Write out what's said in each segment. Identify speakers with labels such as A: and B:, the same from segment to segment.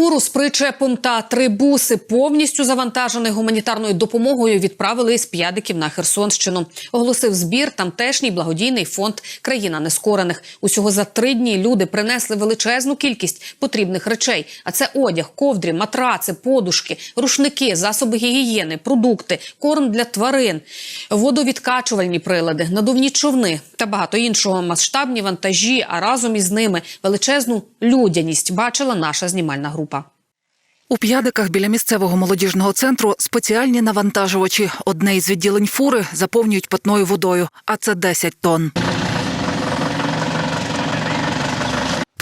A: Фуру з причепом та три буси повністю завантажених гуманітарною допомогою відправили із п'ядиків на Херсонщину. Оголосив збір тамтешній благодійний фонд Країна нескорених. Усього за три дні люди принесли величезну кількість потрібних речей. А це одяг, ковдрі, матраци, подушки, рушники, засоби гігієни, продукти, корм для тварин, водовідкачувальні прилади, надувні човни та багато іншого. Масштабні вантажі, а разом із ними величезну людяність бачила наша знімальна група.
B: У п'ядиках біля місцевого молодіжного центру спеціальні навантажувачі. Одне із відділень фури заповнюють питною водою, а це 10 тонн.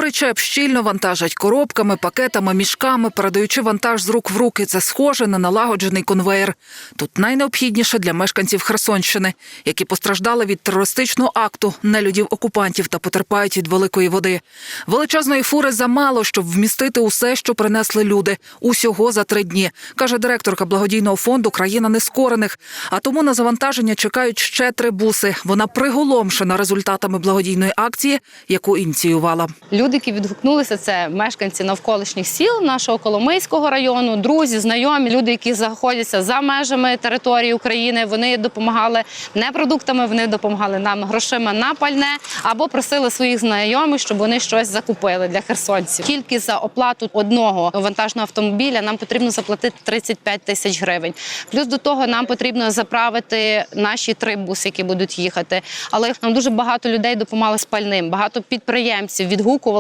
B: Причеп щільно вантажать коробками, пакетами, мішками, передаючи вантаж з рук в руки. Це схоже на налагоджений конвеєр. Тут найнеобхідніше для мешканців Херсонщини, які постраждали від терористичного акту нелюдів-окупантів та потерпають від великої води. Величезної фури замало, щоб вмістити усе, що принесли люди. Усього за три дні, каже директорка благодійного фонду Країна нескорених. А тому на завантаження чекають ще три буси. Вона приголомшена результатами благодійної акції, яку ініціювала.
C: Люди, які відгукнулися, це мешканці навколишніх сіл нашого Коломийського району, друзі, знайомі, люди, які знаходяться за межами території України. Вони допомагали не продуктами, вони допомагали нам грошима на пальне або просили своїх знайомих, щоб вони щось закупили для херсонців. Тільки за оплату одного вантажного автомобіля нам потрібно заплатити 35 тисяч гривень. Плюс до того нам потрібно заправити наші три буси, які будуть їхати. Але нам дуже багато людей допомагали з пальним, багато підприємців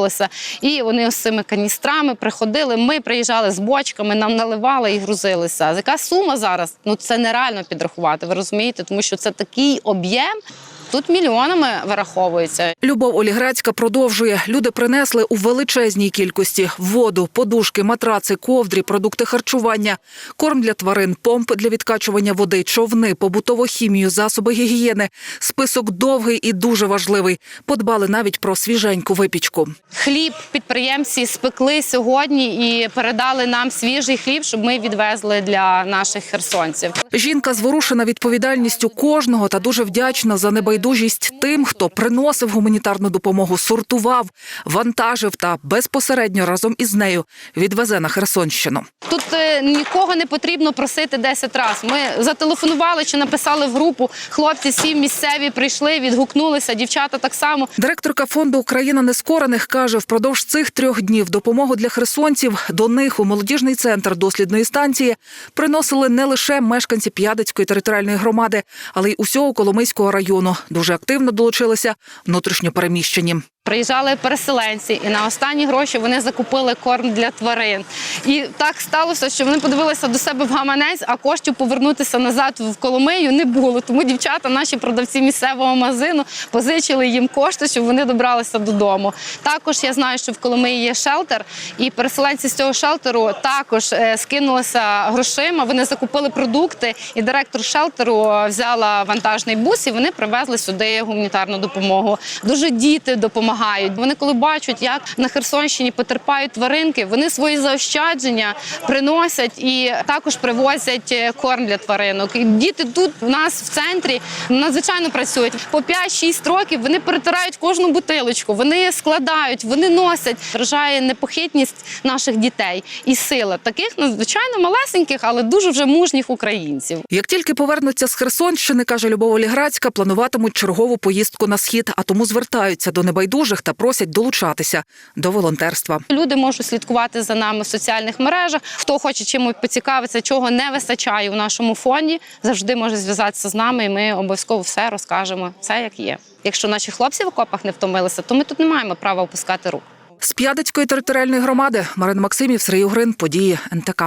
C: відгукувалися, і вони з цими каністрами приходили. Ми приїжджали з бочками, нам наливали і грузилися. Яка сума зараз? Ну це нереально підрахувати. Ви розумієте, тому що це такий об'єм. Тут мільйонами вираховується.
B: Любов Оліграцька продовжує. Люди принесли у величезній кількості воду, подушки, матраци, ковдрі, продукти харчування, корм для тварин, помп для відкачування води, човни, побутову хімію, засоби гігієни. Список довгий і дуже важливий. Подбали навіть про свіженьку випічку.
C: Хліб підприємці спекли сьогодні і передали нам свіжий хліб, щоб ми відвезли для наших херсонців.
B: Жінка зворушена відповідальністю кожного та дуже вдячна за небайдужість тим, хто приносив гуманітарну допомогу, сортував, вантажив та безпосередньо разом із нею відвезе на Херсонщину.
C: Тут е, нікого не потрібно просити 10 разів. Ми зателефонували чи написали в групу. Хлопці всі місцеві прийшли, відгукнулися. Дівчата так само.
B: Директорка фонду Україна нескорених каже, впродовж цих трьох днів допомогу для херсонців до них у молодіжний центр дослідної станції приносили не лише мешканці П'ядицької територіальної громади, але й усього Коломийського району. Дуже активно долучилися внутрішньопереміщені.
C: Приїжджали переселенці, і на останні гроші вони закупили корм для тварин. І так сталося, що вони подивилися до себе в гаманець, а коштів повернутися назад в Коломию не було. Тому дівчата, наші продавці місцевого магазину, позичили їм кошти, щоб вони добралися додому. Також я знаю, що в Коломиї є шелтер, і переселенці з цього шелтеру також е, скинулися грошима. Вони закупили продукти, і директор шелтеру взяла вантажний бус, і вони привезли сюди гуманітарну допомогу. Дуже діти допомагають. Вони коли бачать, як на Херсонщині потерпають тваринки, вони свої заощадження приносять і також привозять е, корм для тваринок. І діти тут у нас в центрі надзвичайно працюють. По 5-6 років вони перетирають кожну бутилочку, вони складають, вони носять. Вражає непохитність наших дітей і сила таких надзвичайно малесеньких, але дуже вже мужніх українців.
B: Як тільки повернуться з Херсонщини, каже Любов Оліграцька, плануватимуть чергову поїздку на схід, а тому звертаються до небайдужих та просять долучатися до волонтерства.
C: Люди можуть слідкувати за нами в соціальних мережах. Хто хоче чимось поцікавитися, чого не вистачає у нашому фонді, завжди може зв'язатися з нами, і ми обов'язково все розкажемо. Це як є. Якщо наші хлопці в окопах не втомилися, то ми тут не маємо права опускати рук.
B: З П'ядицької територіальної громади Марина Максимів, Сергій Угрин, події НТК.